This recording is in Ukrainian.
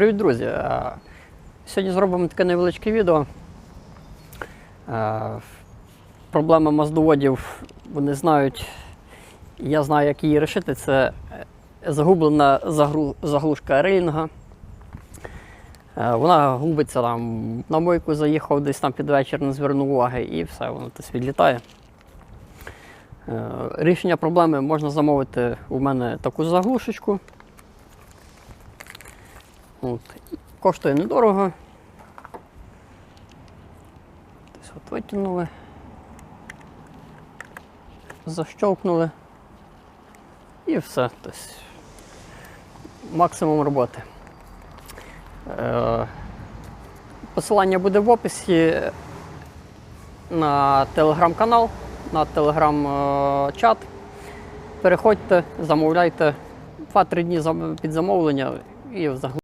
Привіт, друзі! Е, Сьогодні зробимо таке невеличке відео. Е, Проблема маздоводів, вони знають, я знаю, як її рішити. Це загублена заглушка рейлінга. Е, Вона губиться там на мойку, заїхав десь там під вечір, не звернув уваги і все, воно десь відлітає. Рішення проблеми можна замовити у мене таку заглушечку. От. Коштує недорого. Десь от витягнули. Защовкнули. І все. Тобто, максимум роботи. Е, посилання буде в описі на телеграм-канал, на телеграм-чат. Переходьте, замовляйте 2-3 дні під замовлення і взагалі.